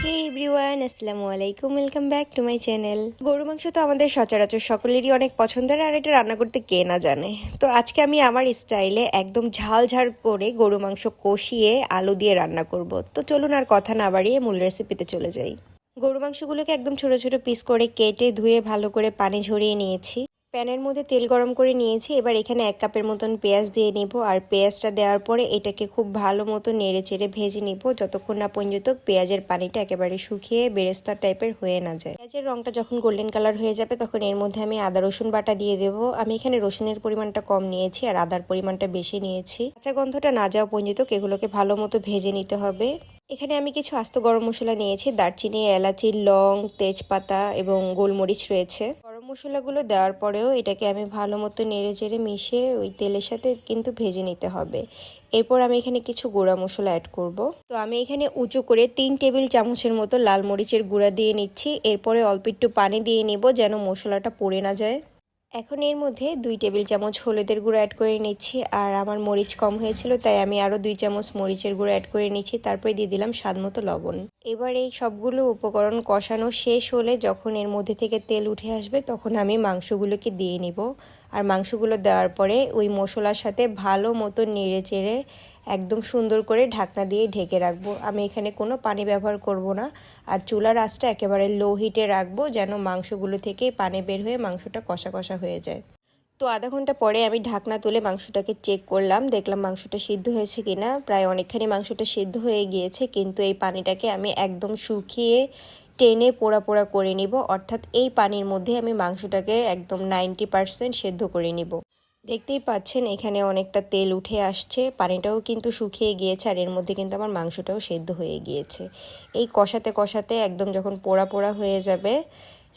হে everyone আসসালামু আলাইকুম welcome back to my channel গরু মাংস তো আমাদের সচরাচর সকলেরই অনেক পছন্দের আর এটা রান্না করতে কে না জানে। তো আজকে আমি আমার স্টাইলে একদম ঝাল ঝাল করে গরু মাংস কষিয়ে আলু দিয়ে রান্না করব। তো চলুন আর কথা না বাড়িয়ে মূল রেসিপিতে চলে যাই। গরু মাংসগুলোকে একদম ছোট ছোট পিস করে কেটে ধুয়ে ভালো করে পানি ঝরিয়ে নিয়েছি। প্যানের মধ্যে তেল গরম করে নিয়েছি। এবার এখানে এক কাপের মতন পেঁয়াজ দিয়ে নিব। আর পেঁয়াজটা দেওয়ার পরে এটাকে খুব ভালো মতো নেড়ে চেড়ে ভেজে নিব। যতক্ষণ না পর্যন্ত পেঁয়াজের পানিটা একেবারে শুকিয়ে বেরেস্তা টাইপের হয়ে না যায়। পেঁয়াজের রংটা যখন গোল্ডেন কালার হয়ে যাবে, তখন এর মধ্যে আমি আদা, রসুন বাটা দিয়ে দেব। আমি এখানে রসুনের পরিমাণটা কম নিয়েছি আর আদার পরিমাণটা বেশি নিয়েছি। কাঁচা গন্ধটা না যাওয়া পর্যন্ত এগুলোকে ভালো মতো ভেজে নিতে হবে। এখানে আমি কিছু আস্ত গরম মশলা নিয়েছি। দারচিনি, এলাচি, লং, তেজপাতা এবং গোলমরিচ রয়েছে। মশলাগুলো দেওয়ার পরেও এটাকে আমি ভালো মতো নেড়ে চেড়ে মিশিয়ে ওই তেলের সাথে কিন্তু ভেজে নিতে হবে। এরপর আমি এখানে কিছু গুঁড়া মশলা অ্যাড করব। তো আমি এখানে উঁচু করে তিন টেবিল চামচের মতো লাল মরিচের গুঁড়া দিয়ে নিচ্ছি। এরপরে অল্প একটু পানি দিয়ে নেব যেন মশলাটা পড়ে না যায়। এখন এর মধ্যে দুই টেবিল চামচ হলুদের গুঁড়ো অ্যাড করে নিচ্ছি, আর আমার মরিচ কম হয়েছিল, তাই আমি আরও দুই চামচ মরিচের গুঁড়ো অ্যাড করে নিচ্ছি, তারপরে দিয়ে দিলাম স্বাদ মতো লবণ। এবার এই সবগুলো উপকরণ কষানো শেষ হলে যখন এর মধ্যে থেকে তেল উঠে আসবে, তখন আমি মাংসগুলোকে দিয়ে নিব। আর মাংসগুলো দেওয়ার পরে ওই মশলার সাথে ভালো মতো নেড়ে চেড়ে একদম সুন্দর করে ঢাকনা দিয়ে ঢেকে রাখব। আমি এখানে কোনো পানি ব্যবহার করব না। আর চুলার আঁচটা একেবারে লো হিটে রাখব যেন মাংসগুলো থেকে পানি বের হয়ে মাংসটা কষা কষা হয়ে যায়। তো আধা ঘণ্টা পরে আমি ঢাকনা তুলে মাংসটাকে চেক করলাম। দেখলাম মাংসটা সিদ্ধ হয়েছে কিনা। প্রায় অনেকখানি মাংসটা সিদ্ধ হয়ে গিয়েছে। কিন্তু এই পানিটাকে আমি একদম শুকিয়ে টেনে পোড়া পোড়া করে নিব। অর্থাৎ এই পানির মধ্যে আমি মাংসটাকে একদম নাইনটি পারসেন্ট সেদ্ধ করে নিব। দেখতেই পাচ্ছেন, এখানে অনেকটা তেল উঠে আসছে। পানিটাও কিন্তু শুকিয়ে গিয়েছে আর এর মধ্যে কিন্তু আমার মাংসটাও সেদ্ধ হয়ে গিয়েছে। এই কষাতে কষাতে একদম যখন পোড়া পোড়া হয়ে যাবে,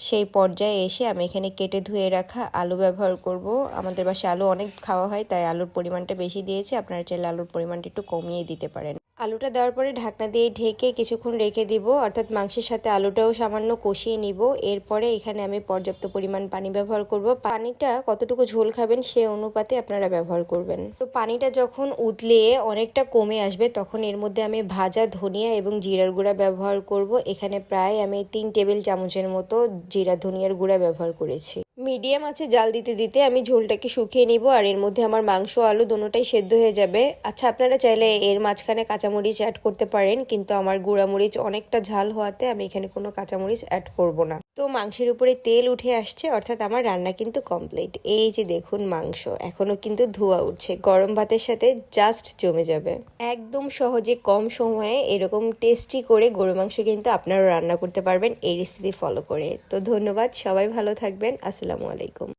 সেই পর্যায়ে এসে আমি এখানে কেটে ধুয়ে রাখা আলু ব্যবহার করব। আমাদের বাসায় আলু অনেক খাওয়া হয়, তাই আলুর পরিমাণটা বেশি দিয়েছে। আপনারা চাইলে আলুর পরিমাণটা একটু কমিয়ে দিতে পারেন। আলুটা দেওয়ার পরে ঢাকনা দিয়ে ঢেকে কিছুক্ষণ রেখে দিব। অর্থাৎ মাংসের সাথে আলুটাও সামান্য কষিয়ে নিব। এরপরে এখানে আমি পর্যাপ্ত পরিমাণ পানি ব্যবহার করব। পানিটা কতটুকু ঝোল খাবেন সে অনুপাতে আপনারা ব্যবহার করবেন। তো পানিটা যখন উতলে অনেকটা কমে আসবে, তখন এর মধ্যে আমি ভাজা ধনিয়া এবং জিরার গুঁড়া ব্যবহার করব। এখানে প্রায় আমি তিন টেবিল চামচের মতো জিরা ধনিয়ার গুঁড়া ব্যবহার করেছি। মিডিয়াম আছে, জাল দিতে দিতে আমি ঝোলটাকে শুকিয়ে নিব আর এর মধ্যে আমার মাংস, আলু দুটোটাই সেদ্ধ হয়ে যাবে। আচ্ছা আপনারা চাইলে এর মাঝখানে কাঁচামরিচ অ্যাড করতে পারেন, কিন্তু আমার গুঁড়ামরিচ অনেকটা ঝাল হওয়াতে আমি এখানে কোনো কাঁচামরিচ অ্যাড করব না। তো মাংসের উপরে তেল উঠে আসছে, অর্থাৎ আমার রান্না কিন্তু কমপ্লিট এই যে দেখুন মাংস, এখনও কিন্তু ধোয়া উঠছে। গরম ভাতের সাথে জাস্ট জমে যাবে। একদম সহজে, কম সময়ে এরকম টেস্টি করে গরু মাংস কিন্তু আপনারা রান্না করতে পারবেন, এই রেসিপি ফলো করে। তো ধন্যবাদ, সবাই ভালো থাকবেন আসসালামু আলাইকুম।